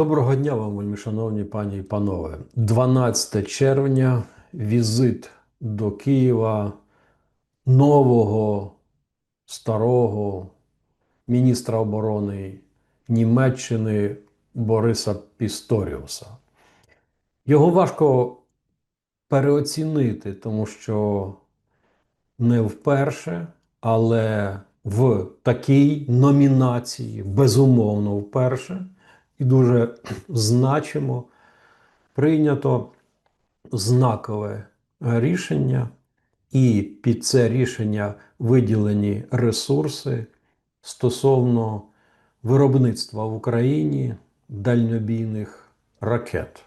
Доброго дня вам, вельми шановні пані і панове. 12 червня візит до Києва нового старого міністра оборони Німеччини Бориса Пісторіуса. Його важко переоцінити, тому що не вперше, але в такій номінації, безумовно, вперше, і дуже значимо прийнято знакове рішення, і під це рішення виділені ресурси стосовно виробництва в Україні дальньобійних ракет.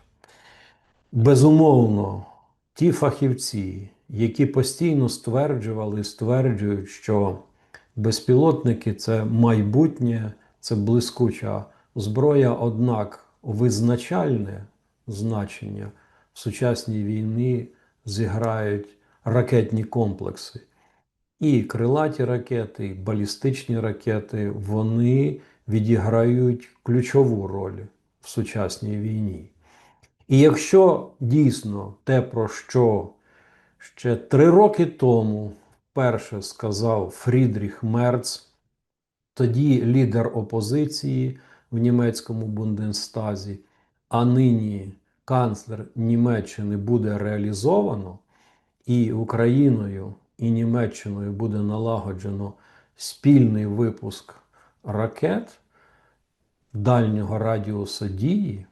Безумовно, ті фахівці, які постійно стверджували і стверджують, що безпілотники це майбутнє, це блискуча зброя, однак визначальне значення в сучасній війні зіграють ракетні комплекси. І крилаті ракети, і балістичні ракети, вони відіграють ключову роль в сучасній війні. І якщо дійсно те, про що ще три роки тому вперше сказав Фрідріх Мерц, тоді лідер опозиції в німецькому Бундестазі, а нині канцлер Німеччини буде реалізовано, і Україною і Німеччиною буде налагоджено спільний випуск ракет дальнього радіусу дії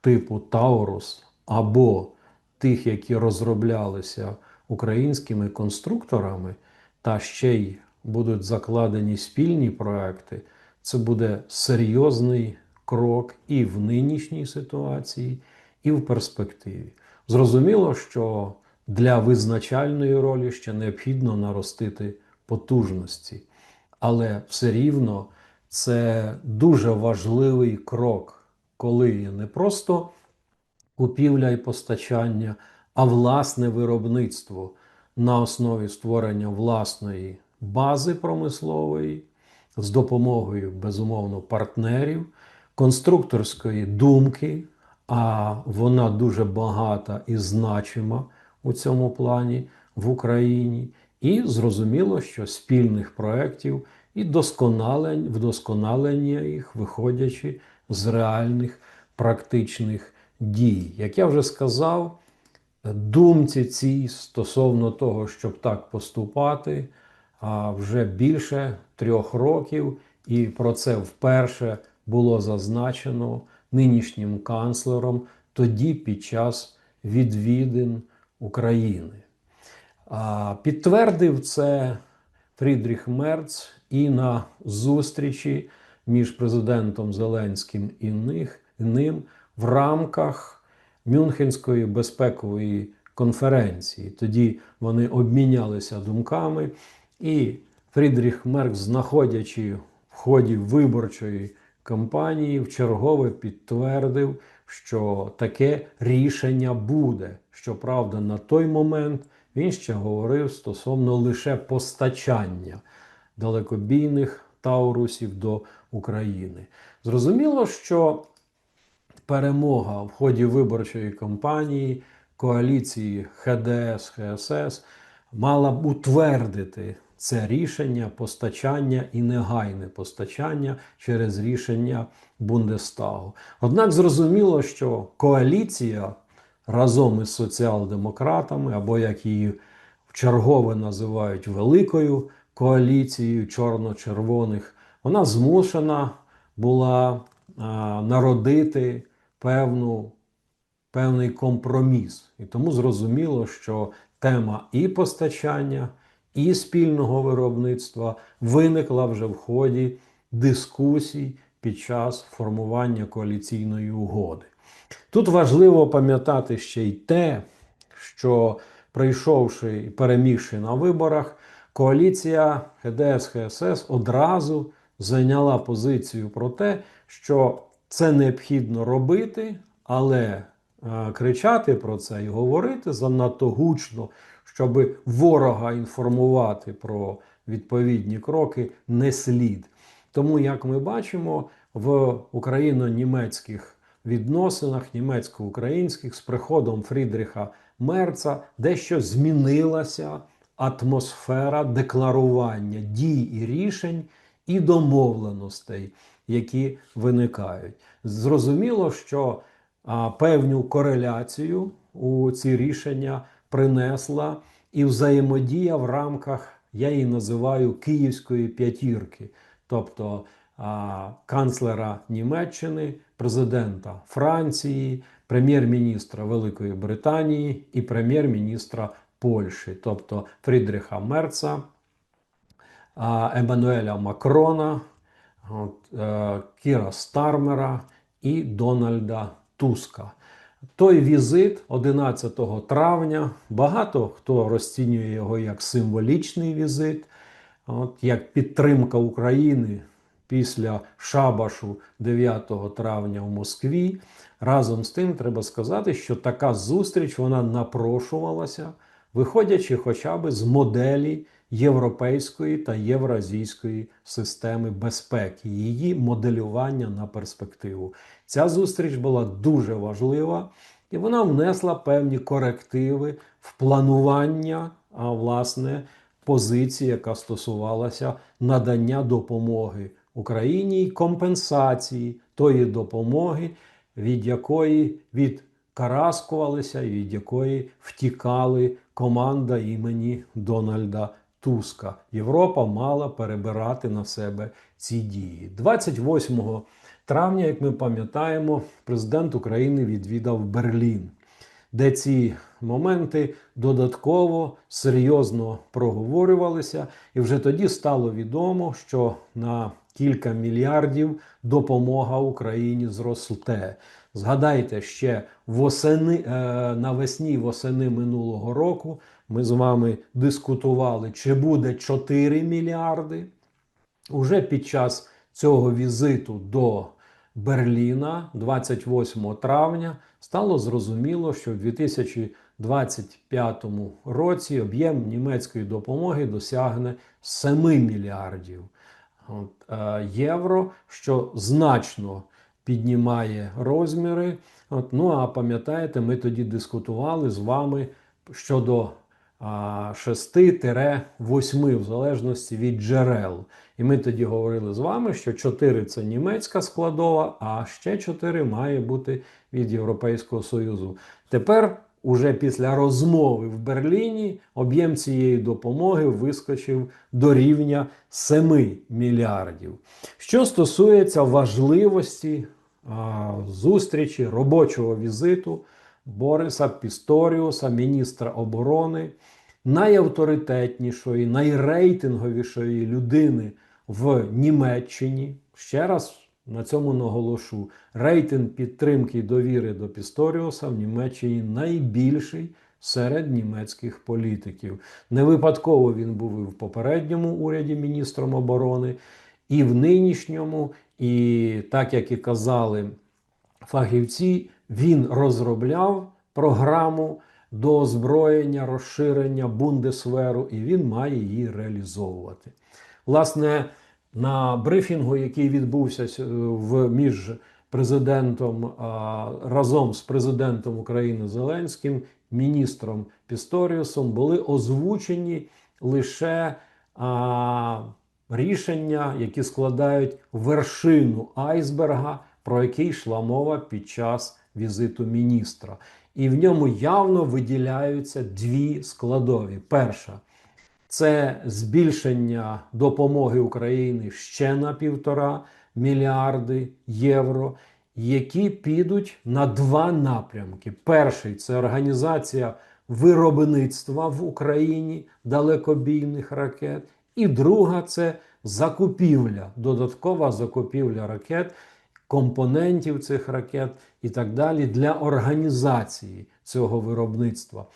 типу Таурус або тих, які розроблялися українськими конструкторами, та ще й будуть закладені спільні проекти, це буде серйозний крок і в нинішній ситуації, і в перспективі. Зрозуміло, що для визначальної ролі ще необхідно наростити потужності, але все рівно це дуже важливий крок, коли не просто купівля і постачання, а власне виробництво на основі створення власної бази промислової з допомогою безумовно партнерів, конструкторської думки, а вона дуже багата і значима у цьому плані в Україні, і зрозуміло, що спільних проєктів і досконалень, вдосконалення їх, виходячи з реальних практичних дій. Як я вже сказав, думці цій стосовно того, щоб так поступати, вже більше трьох років, і про це вперше було зазначено нинішнім канцлером тоді під час відвідин України. Підтвердив це Фрідріх Мерц і на зустрічі між президентом Зеленським і ним в рамках Мюнхенської безпекової конференції. Тоді вони обмінялися думками, і Фрідріх Мерц, знаходячи в ході виборчої кампанії, вчергове підтвердив, що таке рішення буде. Щоправда, на той момент він ще говорив стосовно лише постачання далекобійних таурусів до України. Зрозуміло, що перемога в ході виборчої кампанії коаліції ХДС ХСС мала б утвердити це рішення постачання і негайне постачання через рішення Бундестагу. Однак зрозуміло, що коаліція разом із соціал-демократами, або як її вчергове називають великою коаліцією чорно-червоних, вона змушена була а, народити певну, певний компроміс. І тому зрозуміло, що тема і постачання, і спільного виробництва виникла вже в ході дискусій під час формування коаліційної угоди. Тут важливо пам'ятати ще й те, що прийшовши і перемігши на виборах, коаліція ХДС ХСС одразу зайняла позицію про те, що це необхідно робити, але е, кричати про це і говорити занадто гучно, щоб ворога інформувати про відповідні кроки, не слід. Тому, як ми бачимо, в україно-німецьких відносинах німецько-українських з приходом Фрідріха Мерца дещо змінилася атмосфера декларування дій і рішень і домовленостей, які виникають. Зрозуміло, що а, певну кореляцію у ці рішення принесла і взаємодія в рамках, я її називаю Київської п'ятірки, тобто а, канцлера Німеччини, президента Франції, прем'єр-міністра Великої Британії і прем'єр-міністра Польщі, тобто Фрідріха Мерца, Еммануеля Макрона, от, е, Кіра Стармера і Дональда Туска. Той візит 11 травня, багато хто розцінює його як символічний візит, от, як підтримка України після шабашу 9 травня в Москві. Разом з тим, треба сказати, що така зустріч вона напрошувалася, виходячи хоча б з моделі європейської та євразійської системи безпеки, її моделювання на перспективу. Ця зустріч була дуже важлива, і вона внесла певні корективи в планування, а власне, позиції, яка стосувалася надання допомоги Україні й компенсації тої допомоги, від якої відкараскувалися і від якої втікали команда імені Дональда Туска. Європа мала перебирати на себе ці дії. 28 травня, як ми пам'ятаємо, президент України відвідав Берлін, де ці моменти додатково серйозно проговорювалися, і вже тоді стало відомо, що на кілька мільярдів допомога Україні зросте. Згадайте, ще восени, е, навесні восени минулого року ми з вами дискутували, чи буде 4 мільярди. Уже під час цього візиту до Берліна 28 травня стало зрозуміло, що в 2025 році об'єм німецької допомоги досягне 7 мільярдів е, євро, що значно піднімає розміри. От, ну а пам'ятаєте, ми тоді дискутували з вами щодо 6-8 в залежності від джерел. І ми тоді говорили з вами, що 4 це німецька складова, а ще 4 має бути від Європейського Союзу. Тепер, уже після розмови в Берліні, об'єм цієї допомоги вискочив до рівня 7 мільярдів. Що стосується важливості а, зустрічі робочого візиту Бориса Пісторіуса, міністра оборони, найавторитетнішої, найрейтинговішої людини в Німеччині. Ще раз на цьому наголошу: рейтинг підтримки довіри до Пісторіуса в Німеччині найбільший. Серед німецьких політиків не випадково він був і в попередньому уряді міністром оборони, і в нинішньому, і так як і казали фахівці, він розробляв програму до озброєння, розширення бундесверу, і він має її реалізовувати. Власне, на брифінгу, який відбувся в між президентом разом з президентом України Зеленським, міністром Пісторіусом, були озвучені лише рішення, які складають вершину айсберга, про який йшла мова під час візиту міністра. І в ньому явно виділяються дві складові. Перша це збільшення допомоги Україні ще на півтора мільярди євро, які підуть на два напрямки. Перший це організація виробництва в Україні далекобійних ракет, і друга це закупівля, додаткова закупівля ракет, компонентів цих ракет і так далі для організації цього виробництва.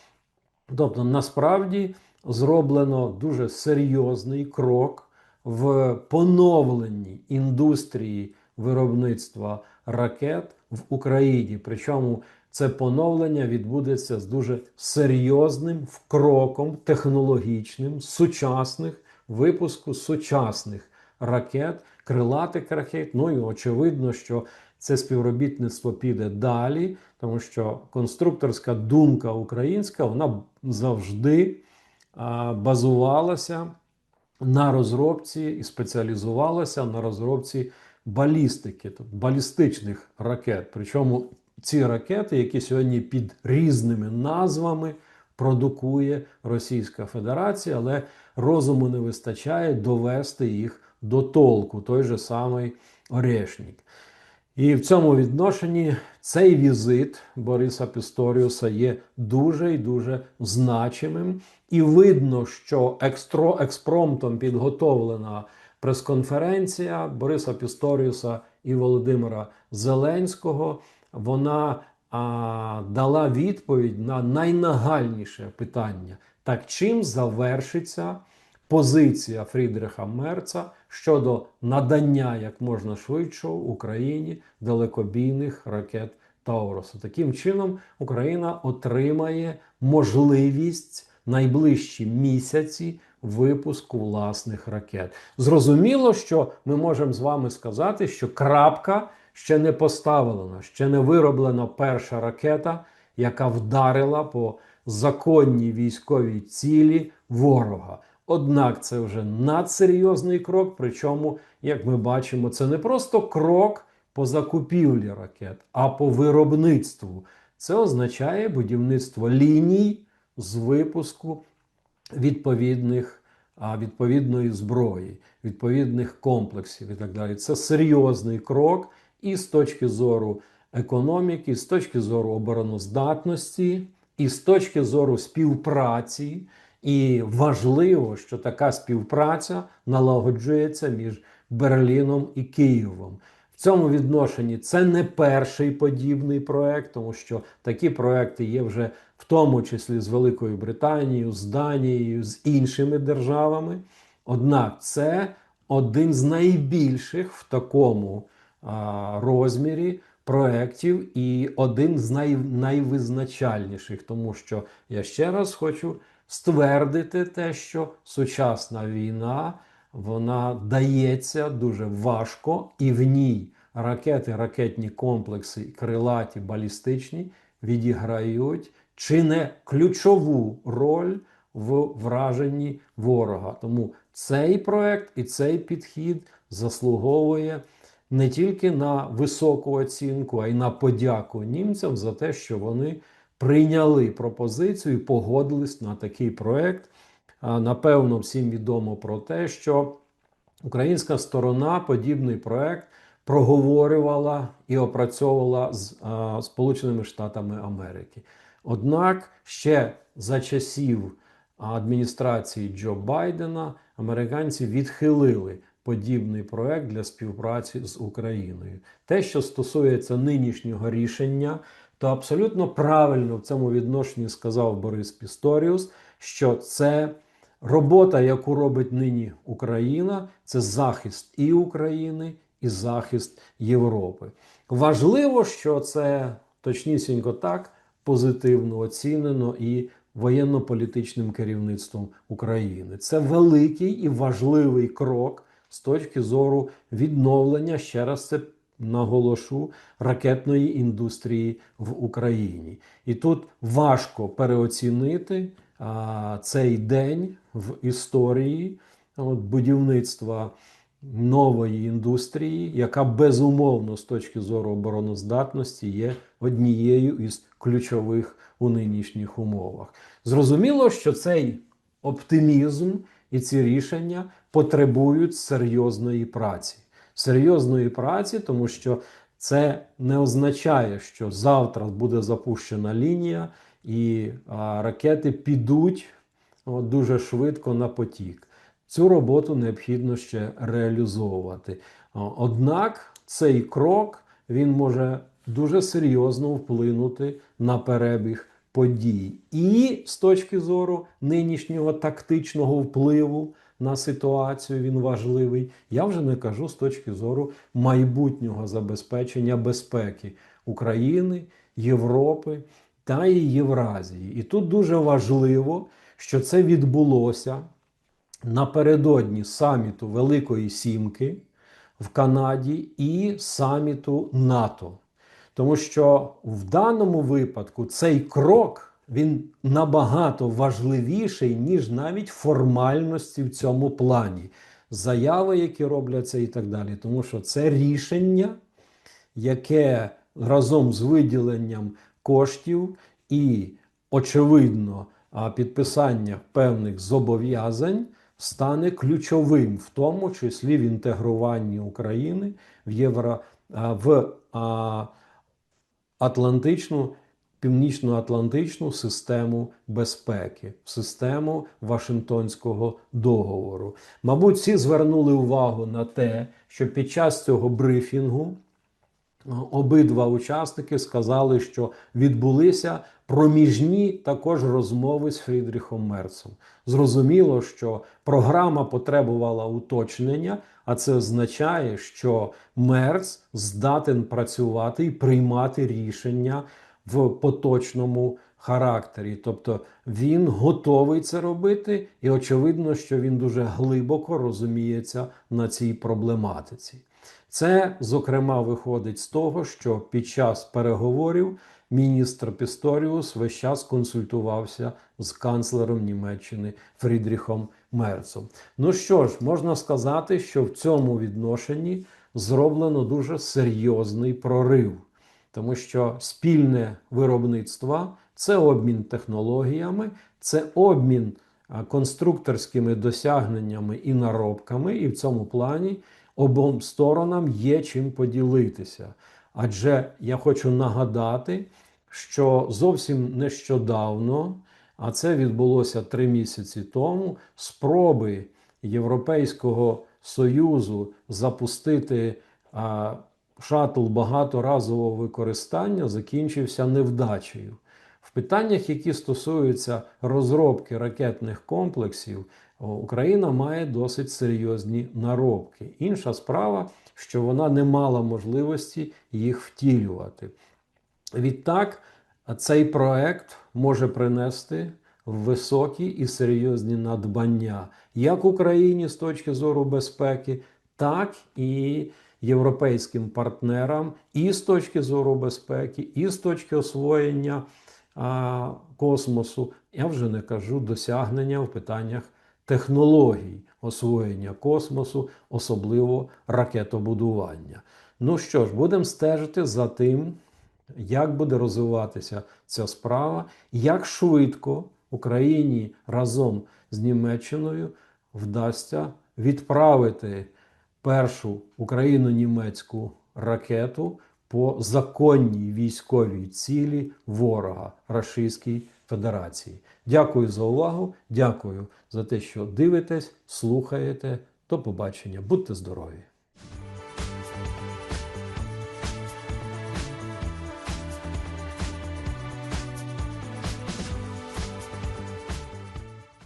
Тобто, насправді зроблено дуже серйозний крок в поновленні індустрії виробництва ракет в Україні. Причому це поновлення відбудеться з дуже серйозним кроком технологічним, сучасних випуску сучасних ракет, крилатих ракет. Ну і очевидно, що це співробітництво піде далі, тому що конструкторська думка українська вона завжди базувалася на розробці і спеціалізувалася на розробці балістики, тобто балістичних ракет. Причому ці ракети, які сьогодні під різними назвами продукує Російська Федерація, але розуму не вистачає довести їх до толку, той же самий Орешник. І в цьому відношенні цей візит Бориса Пісторіуса є дуже і дуже значимим. І видно, що екстро, експромтом підготовлена прес-конференція Бориса Пісторіуса і Володимира Зеленського. Вона а, дала відповідь на найнагальніше питання: так чим завершиться позиція Фрідриха Мерца щодо надання як можна швидше Україні далекобійних ракет Таурусу. Таким чином, Україна отримає можливість найближчі місяці випуску власних ракет. Зрозуміло, що ми можемо з вами сказати, що крапка ще не поставлена, ще не вироблена перша ракета, яка вдарила по законній військовій цілі ворога. Однак це вже надсерйозний крок. Причому, як ми бачимо, це не просто крок по закупівлі ракет, а по виробництву. Це означає будівництво ліній з випуску відповідних, відповідної зброї, відповідних комплексів і так далі. Це серйозний крок і з точки зору економіки, і з точки зору обороноздатності, і з точки зору співпраці. І важливо, що така співпраця налагоджується між Берліном і Києвом. В цьому відношенні це не перший подібний проект, тому що такі проекти є вже в тому числі з Великою Британією, з Данією, з іншими державами. Однак це один з найбільших в такому а, розмірі проєктів і один з най, найвизначальніших, тому що я ще раз хочу ствердити те, що сучасна війна вона дається дуже важко, і в ній ракети, ракетні комплекси, крилаті, балістичні відіграють чи не ключову роль в враженні ворога. Тому цей проект і цей підхід заслуговує не тільки на високу оцінку, а й на подяку німцям за те, що вони прийняли пропозицію і погодились на такий проект. Напевно, всім відомо про те, що українська сторона подібний проект проговорювала і опрацьовувала з Сполученими Штатами Америки. Однак ще за часів адміністрації Джо Байдена американці відхилили подібний проект для співпраці з Україною. Те, що стосується нинішнього рішення, то абсолютно правильно в цьому відношенні сказав Борис Пісторіус, що це робота, яку робить нині Україна, це захист і України, і захист Європи. Важливо, що це точнісінько так позитивно оцінено і воєнно-політичним керівництвом України. Це великий і важливий крок з точки зору відновлення ще раз це наголошу ракетної індустрії в Україні. І тут важко переоцінити а, цей день в історії от, будівництва нової індустрії, яка безумовно з точки зору обороноздатності є однією із ключових у нинішніх умовах. Зрозуміло, що цей оптимізм і ці рішення потребують серйозної праці. Серйозної праці, тому що це не означає, що завтра буде запущена лінія, і а, ракети підуть от, дуже швидко на потік. Цю роботу необхідно ще реалізовувати. Однак цей крок він може дуже серйозно вплинути на перебіг подій. І з точки зору нинішнього тактичного впливу на ситуацію він важливий. Я вже не кажу з точки зору майбутнього забезпечення безпеки України, Європи та і Євразії. І тут дуже важливо, що це відбулося напередодні саміту Великої Сімки в Канаді і саміту НАТО. Тому що в даному випадку цей крок він набагато важливіший, ніж навіть формальності в цьому плані, заяви, які робляться, і так далі. Тому що це рішення, яке разом з виділенням коштів і, очевидно, підписання певних зобов'язань стане ключовим, в тому числі в інтегруванні України в євро в Атлантичну, північно-атлантичну систему безпеки, систему Вашингтонського договору. Мабуть, всі звернули увагу на те, що під час цього брифінгу обидва учасники сказали, що відбулися проміжні також розмови з Фрідріхом Мерцем. Зрозуміло, що програма потребувала уточнення, а це означає, що Мерц здатен працювати і приймати рішення в поточному характері. Тобто він готовий це робити, і очевидно, що він дуже глибоко розуміється на цій проблематиці. Це, зокрема, виходить з того, що під час переговорів міністр Пісторіус весь час консультувався з канцлером Німеччини Фрідріхом Мерцом. Ну що ж, можна сказати, що в цьому відношенні зроблено дуже серйозний прорив, тому що спільне виробництво це обмін технологіями, це обмін конструкторськими досягненнями і наробками, і в цьому плані обом сторонам є чим поділитися. Адже я хочу нагадати, що зовсім нещодавно, а це відбулося три місяці тому, спроби Європейського Союзу запустити шатл багаторазового використання закінчився невдачею. В питаннях, які стосуються розробки ракетних комплексів, Україна має досить серйозні наробки. Інша справа, що вона не мала можливості їх втілювати. Відтак, цей проект може принести високі і серйозні надбання як Україні з точки зору безпеки, так і європейським партнерам, і з точки зору безпеки, і з точки освоєння а, космосу. Я вже не кажу досягнення в питаннях технологій освоєння космосу, особливо ракетобудування. Ну що ж, будемо стежити за тим, як буде розвиватися ця справа, як швидко Україні разом з Німеччиною вдасться відправити першу україно-німецьку ракету по законній військовій цілі ворога Рашистській Федерації. Дякую за увагу. Дякую за те, що дивитесь, слухаєте. До побачення. Будьте здорові!